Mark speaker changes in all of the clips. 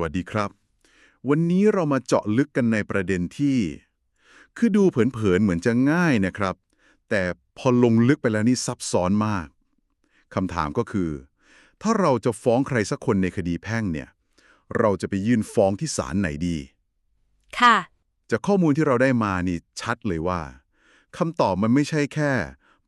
Speaker 1: วัสดีครับ วันนี้เรามาเจาะลึกกันในประเด็นที่ คือดูเผินๆเหมือนจะง่ายนะครับ แต่พอลงลึกไปแล้วนี่ซับซ้อนมากคำถามก็คือ ถ้าเราจะฟ้องใครสักคนในคดีแพ่งเนี่ย เราจะไปยื่นฟ้องที่ศาลไหนดี
Speaker 2: ค่ะ
Speaker 1: จากข้อมูลที่เราได้มานี่ชัดเลยว่าคำตอบมันไม่ใช่แค่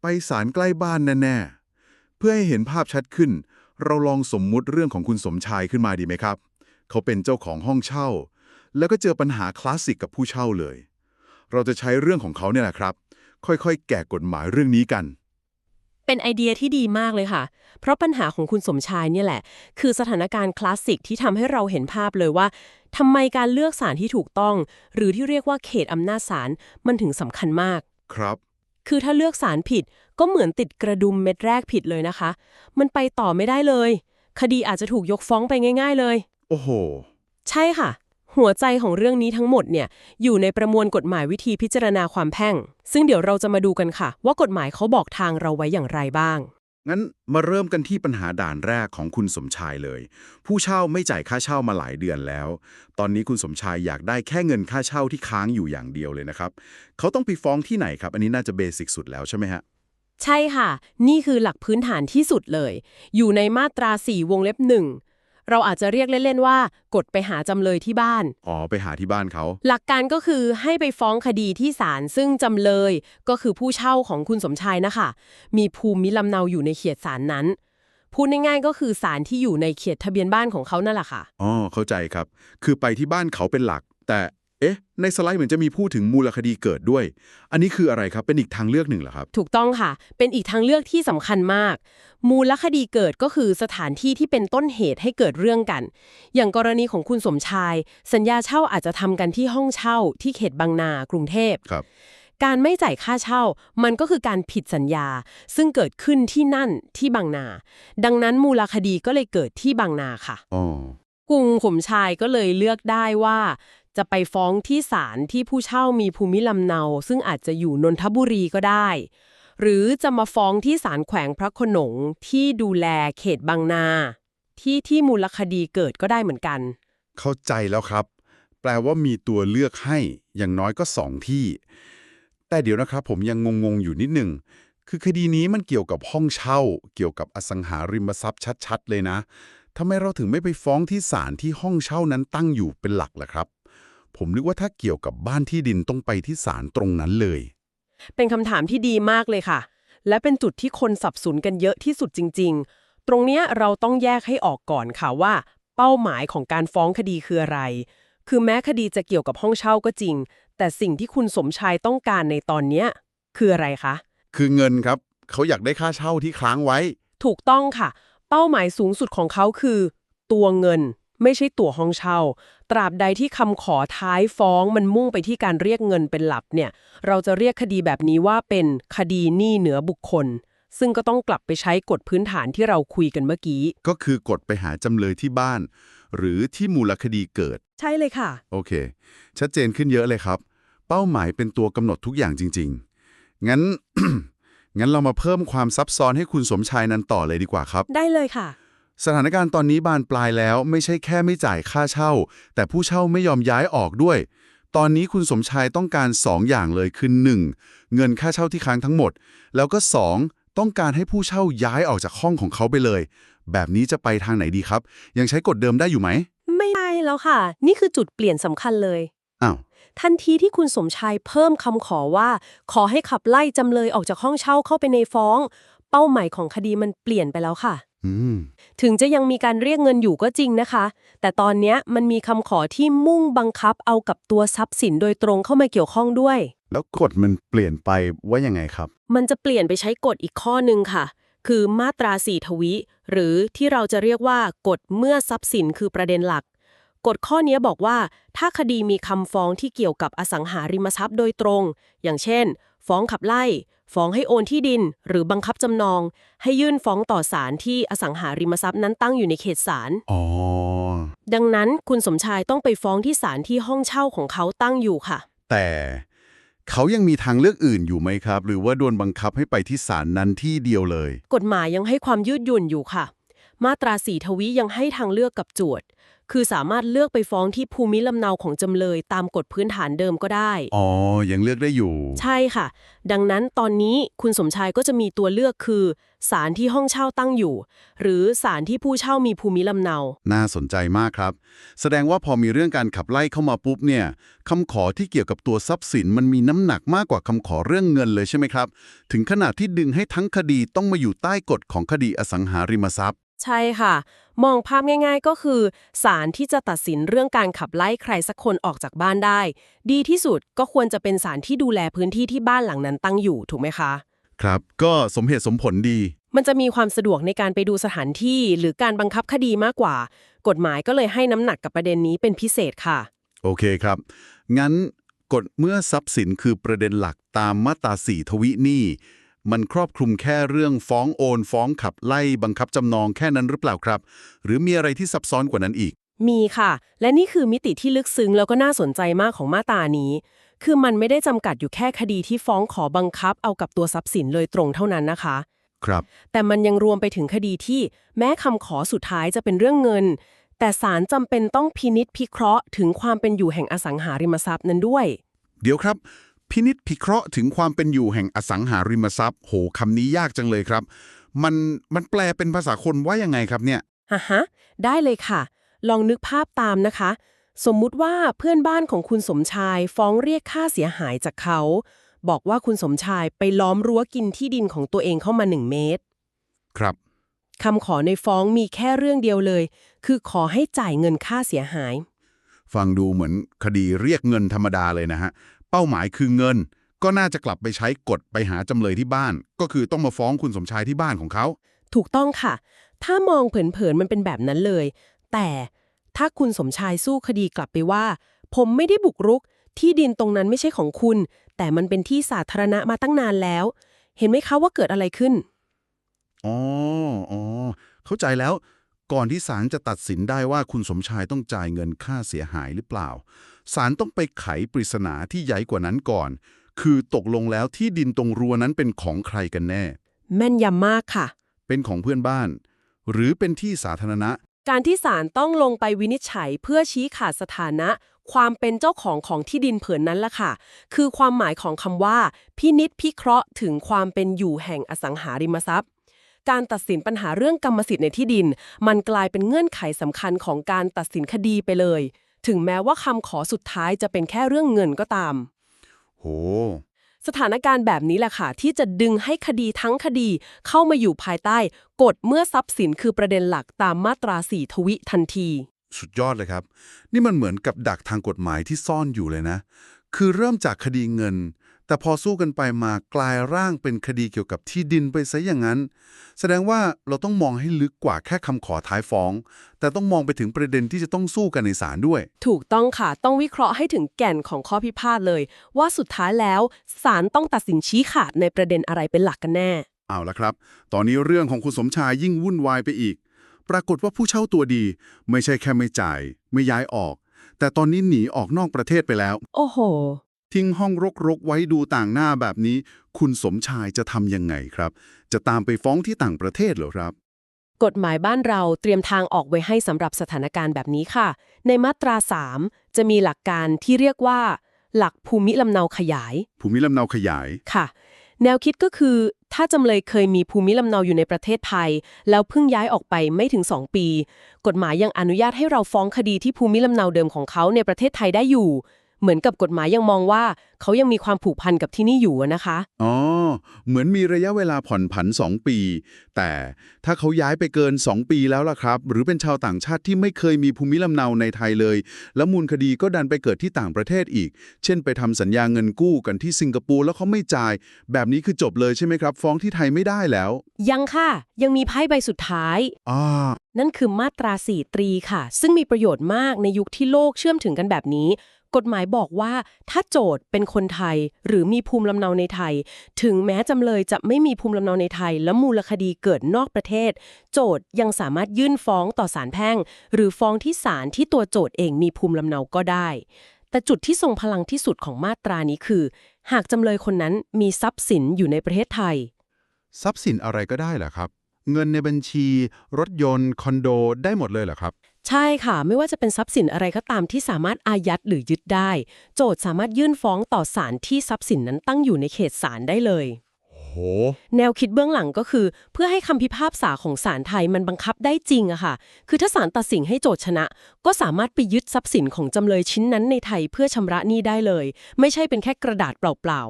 Speaker 1: ไปศาลใกล้บ้านแน่ๆเพื่อให้เห็นภาพชัดขึ้น เราลองสมมุติเรื่องของคุณสมชายขึ้นมาดีไหมครับ เขาเป็นเจ้าของห้องเช่า แล้วก็เจอปัญหาคลาสสิกกับผู้เช่าเลย เราจะใช้เรื่องของเขาเนี่ยแหละครับ ค่อยๆ แกะกฎหมายเรื่องนี้กัน
Speaker 2: เป็นไอเดียที่ดีมากเลยค่ะ เพราะปัญหาของคุณสมชายเนี่ยแหละ คือสถานการณ์คลาสสิกที่ทำให้เราเห็นภาพเลยว่าทำไมการเลือกสารที่ถูกต้อง หรือที่เรียกว่าเขตอำนาจศาลมันถึงสำคัญมาก
Speaker 1: ครับ
Speaker 2: คือถ้าเลือกสารผิดก็เหมือนติดกระดุมเม็ดแรกผิดเลยนะคะ มันไปต่อไม่ได้เลย คดีอาจจะถูกยกฟ้องไปง่าย ๆ เลย
Speaker 1: โอ้โห
Speaker 2: ใช่ค่ะ หัวใจของเรื่องนี้ทั้งหมดเนี่ยอยู่ในประมวลกฎหมายวิธีพิจารณาความแพ่ง ซึ่งเดี๋ยวเราจะมาดูกันค่ะ ว่ากฎหมายเขาบอกทางเราไว้อย่างไรบ้าง
Speaker 1: งั้นมาเริ่มกันที่ปัญหาด่านแรกของคุณสมชายเลย ผู้เช่าไม่จ่ายค่าเช่ามาหลายเดือนแล้ว ตอนนี้คุณสมชายอยากได้แค่เงินค่าเช่าที่ค้างอยู่อย่างเดียวเลยนะครับเขาต้องไปฟ้องที่ไหนครับ อันนี้น่าจะเบสิกสุดแล้วใช่ไหมฮะ
Speaker 2: ใช่ค่ะ นี่คือหลักพื้นฐานที่สุดเลย อยู่ในมาตรา 4 วงเล็บหนึ่ง เราอาจจะเรียกเล่นๆว่า กดไปหาจำเลยที่บ้าน
Speaker 1: อ๋อ ไปหาที่บ้านเขา
Speaker 2: หลักการก็คือให้ไปฟ้องคดีที่ศาลซึ่งจำเลยก็คือผู้เช่าของคุณสมชายนะคะ มีภูมิลำเนาอยู่ในเขตศาลนั้น พูดง่ายๆก็คือศาลที่อยู่ในเขตทะเบียนบ้านของเขานั่นแหละค่ะ
Speaker 1: อ๋อ เข้าใจครับ คือไปที่บ้านเขาเป็นหลัก แต่ เอ๊ะ ในสไลด์เหมือนจะมีพูดถึงมูลคดีเกิดด้วย อันนี้คืออะไรครับ เป็นอีกทางเลือกหนึ่งเหรอครับ
Speaker 2: ถูกต้องค่ะ เป็นอีกทางเลือกที่สำคัญมาก มูลคดีเกิดก็คือสถานที่ที่เป็นต้นเหตุให้เกิดเรื่องกัน อย่างกรณีของคุณสมชาย สัญญาเช่าอาจจะทำกันที่ห้องเช่าที่เขตบางนา กรุงเทพ
Speaker 1: ครับ
Speaker 2: การไม่จ่ายค่าเช่า มันก็คือการผิดสัญญา ซึ่งเกิดขึ้นที่นั่นที่บางนา ดังนั้นมูลคดีก็เลยเกิดที่บางนาค่ะ
Speaker 1: อ๋อ
Speaker 2: กรุงขมชายก็เลยเลือกได้ว่า จะไปฟ้องที่ศาลที่ผู้เช่ามีภูมิลำเนา ซึ่งอาจจะอยู่นนทบุรีก็ได้ หรือจะมาฟ้องที่ศาลแขวงพระขนงที่ดูแลเขตบางนา ที่ที่มูลคดีเกิดก็ได้เหมือนกัน
Speaker 1: เข้าใจแล้วครับ แปลว่ามีตัวเลือกให้อย่างน้อยก็สองที่ แต่เดี๋ยวนะครับผมยังงงๆอยู่นิดหนึ่งคือคดีนี้มันเกี่ยวกับห้องเช่า เกี่ยวกับอสังหาริมทรัพย์ชัด ๆ เลยนะทำไมเราถึงไม่ไปฟ้องที่ศาลที่ห้องเช่านั้นตั้งอยู่เป็นหลักล่ะครับ ผมนึกว่าถ้าเกี่ยวกับบ้านที่ดินต้องไปที่ศาลตรงนั้นเลย
Speaker 2: เป็นคำถามที่ดีมากเลยค่ะ และเป็นจุดที่คนสับสนกันเยอะที่สุดจริง ๆ ตรงเนี้ยเราต้องแยกให้ออกก่อนค่ะว่า เป้าหมายของการฟ้องคดีคืออะไร คือแม้คดีจะเกี่ยวกับห้องเช่าก็จริง แต่สิ่งที่คุณสมชายต้องการในตอนเนี้ยคืออะไรคะ
Speaker 1: คือเงินครับ เขาอยากได้ค่าเช่าที่ค้างไว้
Speaker 2: ถูกต้องค่ะ เป้าหมายสูงสุดของเขาคือ ตัวเงิน ไม่ใช่ตัวห้องเช่า ตราบใดที่คำขอท้ายฟ้องมันมุ่งไปที่การเรียกเงินเป็นหลักเนี่ย เราจะเรียกคดีแบบนี้ว่าเป็นคดีหนี้เหนือบุคคล ซึ่งก็ต้องกลับไปใช้กฎพื้นฐานที่เราคุยกันเมื่อกี้
Speaker 1: ก็คือกดไปหาจำเลยที่บ้าน หรือที่มูลคดีเกิด
Speaker 2: ใช่เลยค่ะ
Speaker 1: โอเค ชัดเจนขึ้นเยอะเลยครับ เป้าหมายเป็นตัวกำหนดทุกอย่างจริง ๆ งั้น งั้นเรามาเพิ่มความซับซ้อนให้คุณสมชายนั้นต่อเลยดีกว่าครับ
Speaker 2: ได้เลยค่ะ
Speaker 1: สถานการณ์ตอนนี้บานปลายแล้วไม่ใช่แค่ไม่จ่ายค่าเช่า แต่ผู้เช่าไม่ยอมย้ายออกด้วย ตอนนี้คุณสมชายต้องการ 2 อย่างเลยคือ 1. เงินค่าเช่าที่ค้างทั้งหมด แล้วก็ 2. ต้องการให้ผู้เช่าย้ายออกจากห้องของเขาไปเลย แบบนี้จะไปทางไหนดีครับ ยังใช้กฎเดิมได้อยู่ไหม
Speaker 2: ไม่ได้แล้วค่ะ นี่คือจุดเปลี่ยนสำคัญเลย
Speaker 1: อ้าว
Speaker 2: ทันทีที่คุณสมชายเพิ่มคำขอว่า ขอให้ขับไล่จำเลยออกจากห้องเช่าเข้าไปในฟ้อง เป้าหมายของคดีมันเปลี่ยนไปแล้วค่ะ
Speaker 1: อืม
Speaker 2: ถึงจะยังมีการเรียกเงินอยู่ก็จริงนะคะ แต่ตอนเนี้ยมันมีคำขอที่มุ่งบังคับเอากับตัวทรัพย์สินโดยตรงเข้ามาเกี่ยวข้องด้วย
Speaker 1: แล้วกฎมันเปลี่ยนไปว่ายังไงครับ
Speaker 2: มันจะเปลี่ยนไปใช้กฎอีกข้อหนึ่งค่ะ คือมาตราสี่ทวิ หรือที่เราจะเรียกว่ากฎเมื่อทรัพย์สินคือประเด็นหลักกฎข้อนี้บอกว่าถ้าคดีมีคำฟ้องที่เกี่ยวกับอสังหาริมทรัพย์โดยตรง อย่างเช่น ฟ้องขับไล่ ฟ้องให้โอนที่ดิน หรือบังคับจำนอง ให้ยื่นฟ้องต่อศาลที่อสังหาริมทรัพย์นั้นตั้งอยู่ในเขตศาล
Speaker 1: อ๋อ
Speaker 2: ดังนั้นคุณสมชายต้องไปฟ้องที่ศาลที่ห้องเช่าของเขาตั้งอยู่ค่ะ
Speaker 1: แต่เขายังมีทางเลือกอื่นอยู่ไหมครับ หรือว่าโดนบังคับให้ไปที่ศาลนั้นที่เดียวเลย
Speaker 2: กฎหมายยังให้ความยืดหยุ่นอยู่ค่ะ มาตราสีทวียังให้ทางเลือกกับโจทย์ คือสามารถเลือกไปฟ้องที่ภูมิลำเนาของจำเลยตามกฎพื้นฐานเดิมก็ได้
Speaker 1: อ๋อ ยังเลือกได้อยู่
Speaker 2: ใช่ค่ะ ดังนั้นตอนนี้คุณสมชายก็จะมีตัวเลือกคือศาลที่ห้องเช่าตั้งอยู่ หรือศาลที่ผู้เช่ามีภูมิลำเนา
Speaker 1: น่าสนใจมากครับ แสดงว่าพอมีเรื่องการขับไล่เข้ามาปุ๊บเนี่ยคำขอที่เกี่ยวกับตัวทรัพย์สินมันมีน้ำหนักมากกว่าคำขอเรื่องเงินเลยใช่ไหมครับ ถึงขนาดที่ดึงให้ทั้งคดีต้องมาอยู่ใต้กฎของคดีอสังหาริมทรัพย์
Speaker 2: ใช่ค่ะ มองภาพง่ายๆก็คือศาลที่จะตัดสินเรื่องการขับไล่ใครสักคนออกจากบ้านได้ ดีที่สุดก็ควรจะเป็นศาลที่ดูแลพื้นที่ที่บ้านหลังนั้นตั้งอยู่ถูกไหมคะ
Speaker 1: ครับ ก็สมเหตุสมผลดี
Speaker 2: มันจะมีความสะดวกในการไปดูสถานที่หรือการบังคับคดีมากกว่า กฎหมายก็เลยให้น้ำหนักกับประเด็นนี้เป็นพิเศษค่ะ
Speaker 1: โอเคครับ งั้นกฎเมื่อทรัพย์สินคือประเด็นหลักตามมาตราสี่ทวิหนี้ มันครอบคลุมแค่เรื่องฟ้องโอน ฟ้องขับไล่บังคับจำนองแค่นั้นหรือเปล่าครับ หรือมีอะไรที่ซับซ้อนกว่านั้นอีก
Speaker 2: มีค่ะ และนี่คือมิติที่ลึกซึ้งแล้วก็น่าสนใจมากของมาตรานี้ คือมันไม่ได้จำกัดอยู่แค่คดีที่ฟ้องขอบังคับเอากับตัวทรัพย์สินเลยตรงเท่านั้นนะคะ
Speaker 1: ครับ
Speaker 2: แต่มันยังรวมไปถึงคดีที่แม้คำขอสุดท้ายจะเป็นเรื่องเงิน แต่ศาลจำเป็นต้องพินิษพิเคราะห์ ถึงความเป็นอยู่แห่งอสังหาริมทรัพย์นั้นด้วย
Speaker 1: เดี๋ยวครับ พินิษพิเคราะห์ถึงความเป็นอยู่แห่งอสังหาริมทรัพย์ โหคำนี้ยากจังเลยครับ มันมันแปลเป็นภาษาคนว่ายังไงครับเนี่ย
Speaker 2: ฮะฮะได้เลยค่ะ ลองนึกภาพตามนะคะ สมมุติว่าเพื่อนบ้านของคุณสมชายฟ้องเรียกค่าเสียหายจากเขา บอกว่าคุณสมชายไปล้อมรั้วกินที่ดินของตัวเองเข้ามาหนึ่งเมตร
Speaker 1: ครับ
Speaker 2: คำขอในฟ้องมีแค่เรื่องเดียวเลย คือขอให้จ่ายเงินค่าเสียหาย
Speaker 1: ฟังดูเหมือนคดีเรียกเงินธรรมดาเลยนะฮะ เป้าหมายคือเงิน ก็น่าจะกลับไปใช้กฎไปหาจำเลยที่บ้าน ก็คือต้องมาฟ้องคุณสมชายที่บ้านของเขา
Speaker 2: ถูกต้องค่ะ ถ้ามองเผินๆมันเป็นแบบนั้นเลย แต่ถ้าคุณสมชายสู้คดีกลับไปว่า ผมไม่ได้บุกรุก ที่ดินตรงนั้นไม่ใช่ของคุณ แต่มันเป็นที่สาธารณะมาตั้งนานแล้ว เห็นไหมคะว่าเกิดอะไรขึ้น
Speaker 1: อ๋อ อ๋อ เข้าใจแล้ว ก่อนที่ศาลจะตัดสินได้ว่าคุณสมชายต้องจ่ายเงินค่าเสียหายหรือเปล่า ศาลต้องไปไขปริศนาที่ใหญ่กว่านั้นก่อน คือตกลงแล้วที่ดินตรงรั้วนั้นเป็นของใครกันแน่
Speaker 2: แม่นยำมากค่ะ
Speaker 1: เป็นของเพื่อนบ้าน หรือเป็นที่สาธารณะ
Speaker 2: การที่ศาลต้องลงไปวินิจฉัยเพื่อชี้ขาดสถานะ ความเป็นเจ้าของของที่ดินเผือนนั้นล่ะค่ะ คือความหมายของคำว่า พินิษพิเคราะห์ถึงความเป็นอยู่แห่งอสังหาริมทรัพย์ การตัดสินปัญหาเรื่องกรรมสิทธิ์ในที่ดิน มันกลายเป็นเงื่อนไขสำคัญของการตัดสินคดีไปเลย ถึงแม้ว่าคำขอสุดท้ายจะเป็นแค่เรื่องเงินก็ตาม
Speaker 1: โห
Speaker 2: สถานการณ์แบบนี้แหละค่ะ ที่จะดึงให้คดีทั้งคดีเข้ามาอยู่ภายใต้ กฎเมื่อทรัพย์สินคือประเด็นหลักตามมาตราสี่ทวิทันที
Speaker 1: สุดยอดเลยครับ นี่มันเหมือนกับดักทางกฎหมายที่ซ่อนอยู่เลยนะ คือเริ่มจากคดีเงิน แต่พอสู้กันไปมากลายร่างเป็นคดีเกี่ยวกับที่ดินไปซะอย่างนั้น แสดงว่าเราต้องมองให้ลึกกว่าแค่คำขอท้ายฟ้อง แต่ต้องมองไปถึงประเด็นที่จะต้องสู้กันในศาลด้วย
Speaker 2: ถูกต้องค่ะ ต้องวิเคราะห์ให้ถึงแก่นของข้อพิพาทเลย ว่าสุดท้ายแล้วศาลต้องตัดสินชี้ขาดในประเด็นอะไรเป็นหลักกันแน่
Speaker 1: เอาละครับ ตอนนี้เรื่องของคุณสมชายยิ่งวุ่นวายไปอีก ปรากฏว่าผู้เช่าตัวดี ไม่ใช่แค่ไม่จ่าย ไม่ย้ายออก แต่ตอนนี้หนีออกนอกประเทศไปแล้ว
Speaker 2: โอ้โห
Speaker 1: ทิ้งห้องรกๆ ไว้ดูต่างหน้าแบบนี้ คุณสมชายจะทำยังไงครับ จะตามไปฟ้องที่ต่างประเทศเหรอครับ
Speaker 2: กฎหมายบ้านเราเตรียมทางออกไว้ให้สำหรับสถานการณ์แบบนี้ค่ะ ในมาตรา 3 จะมีหลักการที่เรียกว่า หลักภูมิลำเนาขยาย
Speaker 1: ภูมิลำเนาขยาย
Speaker 2: ค่ะ แนวคิดก็คือ ถ้าจำเลยเคยมีภูมิลำเนาอยู่ในประเทศไทย แล้วเพิ่งย้ายออกไปไม่ถึง 2 ปี กฎหมายยังอนุญาตให้เราฟ้องคดีที่ภูมิลำเนาเดิมของเขาในประเทศไทยได้อยู่ เหมือนกับกฎหมายยังมองว่า เขายังมีความผูกพันกับที่นี่อยู่อะนะคะ
Speaker 1: อ๋อ เหมือนมีระยะเวลาผ่อนผัน 2 ปี แต่ถ้าเขาย้ายไปเกิน 2 ปีแล้วล่ะครับ หรือเป็นชาวต่างชาติที่ไม่เคยมีภูมิลำเนาในไทยเลย แล้วมูลคดีก็ดันไปเกิดที่ต่างประเทศอีก เช่น ไปทำสัญญาเงินกู้กันที่สิงคโปร์แล้วเขาไม่จ่าย แบบนี้คือจบเลยใช่ไหมครับ ฟ้องที่ไทยไม่ได้แล้ว
Speaker 2: ยังค่ะ ยังมีไพ่ใบสุดท้าย
Speaker 1: อ่า
Speaker 2: นั่นคือมาตราสี่ตรีค่ะ ซึ่งมีประโยชน์มากในยุคที่โลกเชื่อมถึงกันแบบนี้ กฎหมายบอกว่าถ้าโจทย์เป็นคนไทยหรือมีภูมิลำเนาในไทย ถึงแม้จำเลยจะไม่มีภูมิลำเนาในไทย และมูลคดีเกิดนอกประเทศ โจทย์ยังสามารถยื่นฟ้องต่อศาลแพ่ง หรือฟ้องที่ศาลที่ตัวโจทย์เองมีภูมิลำเนาก็ได้ แต่จุดที่ทรงพลังที่สุดของมาตรานี้คือ หากจำเลยคนนั้นมีทรัพย์สินอยู่ในประเทศไทย
Speaker 1: ทรัพย์สินอะไรก็ได้เหรอครับ เงินในบัญชี รถยนต์ คอนโดได้หมดเลยเหรอครับ
Speaker 2: ใช่ค่ะ ไม่ว่าจะเป็นทรัพย์สินอะไรก็ตามที่สามารถอายัดหรือยึดได้ โจทย์สามารถยื่นฟ้องต่อศาลที่ทรัพย์สินนั้นตั้งอยู่ในเขตศาลได้เลย
Speaker 1: โห
Speaker 2: แนวคิดเบื้องหลังก็คือ เพื่อให้คำพิพากษาของศาลไทยมันบังคับได้จริงอะค่ะ คือถ้าศาลตัดสินให้โจทย์ชนะ ก็สามารถไปยึดทรัพย์สินของจำเลยชิ้นนั้นในไทยเพื่อชำระหนี้ได้เลย ไม่ใช่เป็นแค่กระดาษเปล่า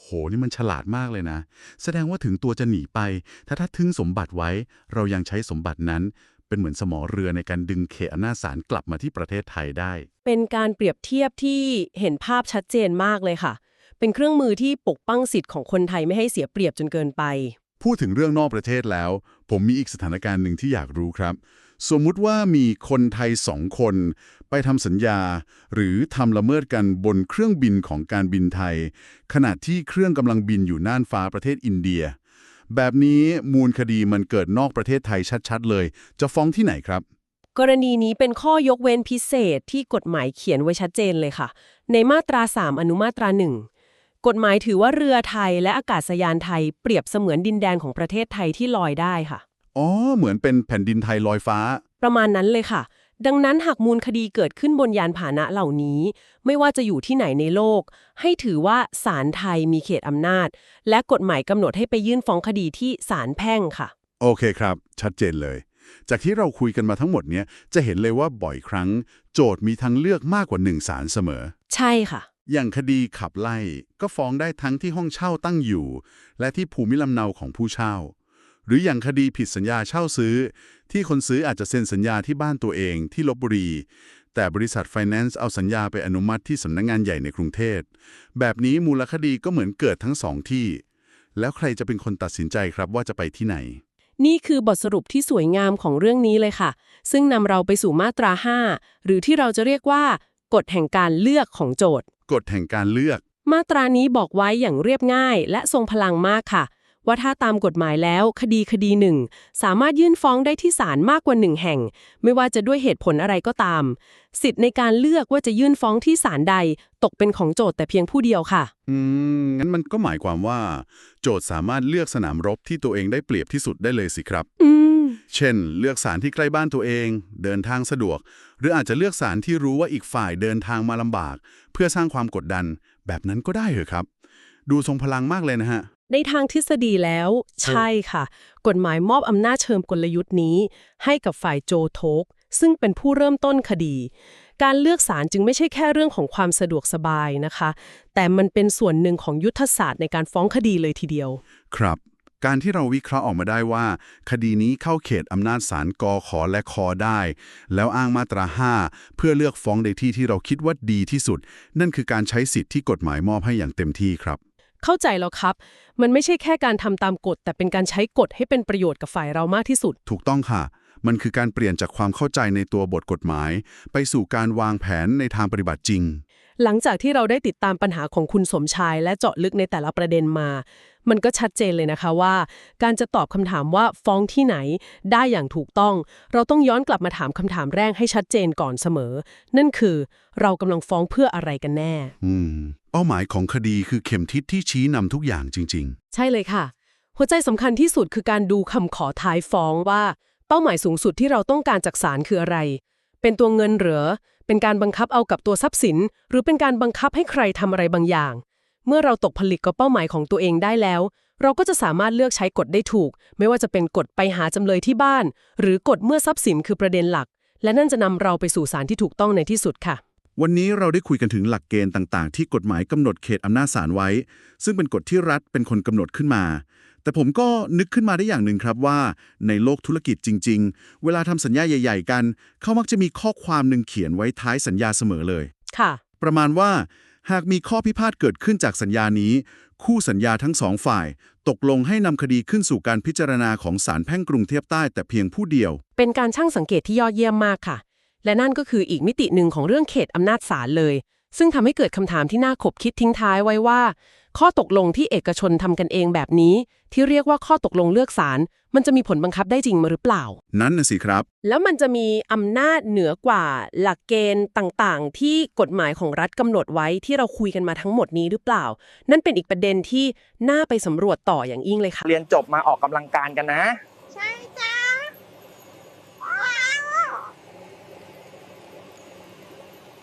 Speaker 1: โห นี่มันฉลาดมากเลยนะ แสดงว่าถึงตัวจะหนีไป ถ้าถ้าทึ่งสมบัติไว้ เรายังใช้สมบัตินั้น เป็นเหมือนสมอเรือในการดึงเขตอำนาจศาลกลับมาที่ประเทศไทยได้
Speaker 2: ๆเป็นการเปรียบเทียบที่เห็นภาพชัดเจนมากเลยค่ะ เป็นเครื่องมือที่ปกป้องสิทธิ์ของคนไทยไม่ให้เสียเปรียบจนเกินไป
Speaker 1: พูดถึงเรื่องนอกประเทศแล้ว ผมมีอีกสถานการณ์หนึ่งที่อยากรู้ครับ สมมุติว่ามีคนไทยสองคน ไปทำสัญญา หรือทำละเมิดกันบนเครื่องบินของการบินไทย ขณะที่เครื่องกำลังบินอยู่น่านฟ้าประเทศอินเดีย แบบนี้มูลคดีมันเกิดนอกประเทศไทยชัดๆ เลย จะฟ้องที่ไหนครับ
Speaker 2: กรณีนี้เป็นข้อยกเว้นพิเศษที่กฎหมายเขียนไว้ชัดเจนเลยค่ะ ในมาตรา 3 อนุมาตรา 1กฎหมายถือว่าเรือไทยและอากาศยานไทยเปรียบเสมือนดินแดนของประเทศไทยที่ลอยได้ค่ะ
Speaker 1: อ๋อ เหมือนเป็นแผ่นดินไทยลอยฟ้า
Speaker 2: ประมาณนั้นเลยค่ะ ดังนั้นหากมูลคดีเกิดขึ้นบนยานพาหนะเหล่านี้ ไม่ว่าจะอยู่ที่ไหนในโลก ให้ถือว่าศาลไทยมีเขตอำนาจ และกฎหมายกำหนดให้ไปยื่นฟ้องคดีที่ศาลแพ่งค่ะ
Speaker 1: โอเคครับ ชัดเจนเลย จากที่เราคุยกันมาทั้งหมดเนี้ยจะเห็นเลยว่าบ่อยครั้ง โจทย์มีทางเลือกมากกว่าหนึ่งศาลเสมอ
Speaker 2: ใช่ค่ะ
Speaker 1: อย่างคดีขับไล่ก็ฟ้องได้ทั้งที่ห้องเช่าตั้งอยู่ และที่ภูมิลำเนาของผู้เช่า หรืออย่างคดีผิดสัญญาเช่าซื้อ ที่คนซื้ออาจจะเซ็นสัญญาที่บ้านตัวเองที่ลบบุรี แต่บริษัทไฟแนนซ์เอาสัญญาไปอนุมัติที่สำนักงงานใหญ่ในกรุงเทพแบบนี้มูลคดีก็เหมือนเกิดทั้งสองที่ แล้วใครจะเป็นคนตัดสินใจครับว่าจะไปที่ไหน
Speaker 2: นี่คือบทสรุปที่สวยงามของเรื่องนี้เลยค่ะ ซึ่งนำเราไปสู่มาตรา 5 หรือที่เราจะเรียกว่ากฎแห่งการเลือกของโจทย์
Speaker 1: กฎแห่งการเลือก
Speaker 2: มาตรานี้บอกไว้อย่างเรียบง่าย และทรงพลังมากค่ะ ว่าถ้าตามกฎหมายแล้วคดีคดีหนึ่ง สามารถยื่นฟ้องได้ที่ศาลมากกว่าหนึ่งแห่ง ไม่ว่าจะด้วยเหตุผลอะไรก็ตาม สิทธิ์ในการเลือกว่าจะยื่นฟ้องที่ศาลใด ตกเป็นของโจทย์แต่เพียงผู้เดียวค่ะ
Speaker 1: อืม งั้นมันก็หมายความว่า โจทย์สามารถเลือกสนามรบที่ตัวเองได้เปรียบที่สุดได้เลยสิครับ
Speaker 2: อืม
Speaker 1: เช่น เลือกสารที่ใกล้บ้านตัวเอง เดินทางสะดวก หรืออาจจะเลือกสารที่รู้ว่าอีกฝ่ายเดินทางมาลำบาก เพื่อสร้างความกดดัน แบบนั้นก็ได้เหรอครับ ดูทรงพลังมากเลยนะฮะ
Speaker 2: ในทางทฤษฎีแล้ว ใช่ค่ะ กฎหมายมอบอำนาจเชิงกลยุทธ์นี้ ให้กับฝ่ายโจโทก ซึ่งเป็นผู้เริ่มต้นคดี การเลือกสารจึงไม่ใช่แค่เรื่องของความสะดวกสบายนะคะ แต่มันเป็นส่วนหนึ่งของยุทธศาสตร์ในการฟ้องคดีเลยทีเดียว
Speaker 1: ครับ การที่เราวิเคราะห์ออกมาได้ว่า คดีนี้เข้าเขตอำนาจศาลกอขอและคอได้ แล้วอ้างมาตรา 5 เพื่อเลือกฟ้องในที่ที่เราคิดว่าดีที่สุด นั่นคือการใช้สิทธิ์ที่กฎหมายมอบให้อย่างเต็มที่ครับ
Speaker 2: เข้าใจแล้วครับ มันไม่ใช่แค่การทำตามกฎ แต่เป็นการใช้กฎให้เป็นประโยชน์กับฝ่ายเรามากที่สุด
Speaker 1: ถูกต้องค่ะ มันคือการเปลี่ยนจากความเข้าใจในตัวบทกฎหมาย ไปสู่การวางแผนในทางปฏิบัติจริง
Speaker 2: หลังจากที่เราได้ติดตามปัญหาของคุณสมชาย และเจาะลึกในแต่ละประเด็นมา มันก็ชัดเจนเลยนะคะว่า การจะตอบคำถามว่าฟ้องที่ไหน ได้อย่างถูกต้อง เราต้องย้อนกลับมาถามคำถามแรกให้ชัดเจนก่อนเสมอ นั่นคือ เรากำลังฟ้องเพื่ออะไรกันแน่
Speaker 1: อืม เป้าหมายของคดีคือเข็มทิศที่ชี้นำทุกอย่างจริง
Speaker 2: ใช่เลยค่ะ หัวใจสำคัญที่สุดคือการดูคำขอท้ายฟ้องว่า เป้าหมายสูงสุดที่เราต้องการจากศาลคืออะไร เป็นตัวเงินเหรือ เป็นการบังคับเอากับตัวทรัพย์สิน หรือเป็นการบังคับให้ใครทำอะไรบางอย่าง เมื่อเราตกผลึกกับเป้าหมายของตัวเองได้แล้ว เราก็จะสามารถเลือกใช้กฎได้ถูก ไม่ว่าจะเป็นกฎไปหาจำเลยที่บ้าน หรือกฎเมื่อทรัพย์สินคือประเด็นหลัก และนั่นจะนำเราไปสู่ศาลที่ถูกต้องในที่สุดค่ะ
Speaker 1: วันนี้เราได้คุยกันถึงหลักเกณฑ์ต่าง ๆ ที่กฎหมายกำหนดเขตอำนาจศาลไว้ ซึ่งเป็นกฎที่รัฐเป็นคนกำหนดขึ้นมา แต่ผมก็นึกขึ้นมาได้อย่างหนึ่งครับว่า ในโลกธุรกิจจริง ๆ เวลาทำสัญญาใหญ่ ๆ กัน เขามักจะมีข้อความหนึ่งเขียนไว้ท้ายสัญญาเสมอเลย
Speaker 2: ค่ะ
Speaker 1: ประมาณว่า หากมีข้อพิพาทเกิดขึ้นจากสัญญานี้ คู่สัญญาทั้งสองฝ่าย ตกลงให้นำคดีขึ้นสู่การพิจารณาของศาลแพ่งกรุงเทพใต้แต่เพียงผู้เดียว
Speaker 2: เป็นการช่างสังเกตที่ยอดเยี่ยมมากค่ะ และนั่นก็คืออีกมิติหนึ่งของเรื่องเขตอำนาจศาลเลย ซึ่งทำให้เกิดคำถามที่น่าขบคิดทิ้งท้ายไว้ว่า ข้อตกลงที่เอกชนทำกันเองแบบนี้ ที่เรียกว่าข้อตกลงเลือกศาลมันจะมีผลบังคับได้จริงมาหรือเปล่า
Speaker 1: นั่นน่ะสิครับ
Speaker 2: แล้วมันจะมีอำนาจเหนือกว่า หลักเกณฑ์ต่างๆ ที่กฎหมายของรัฐกำหนดไว้ที่เราคุยกันมาทั้งหมดนี้หรือเปล่า นั่นเป็นอีกประเด็นที่น่าไปสำรวจต่ออย่างยิ่งเลยค่ะ
Speaker 3: เรียนจบมาออกกำลังการกันนะ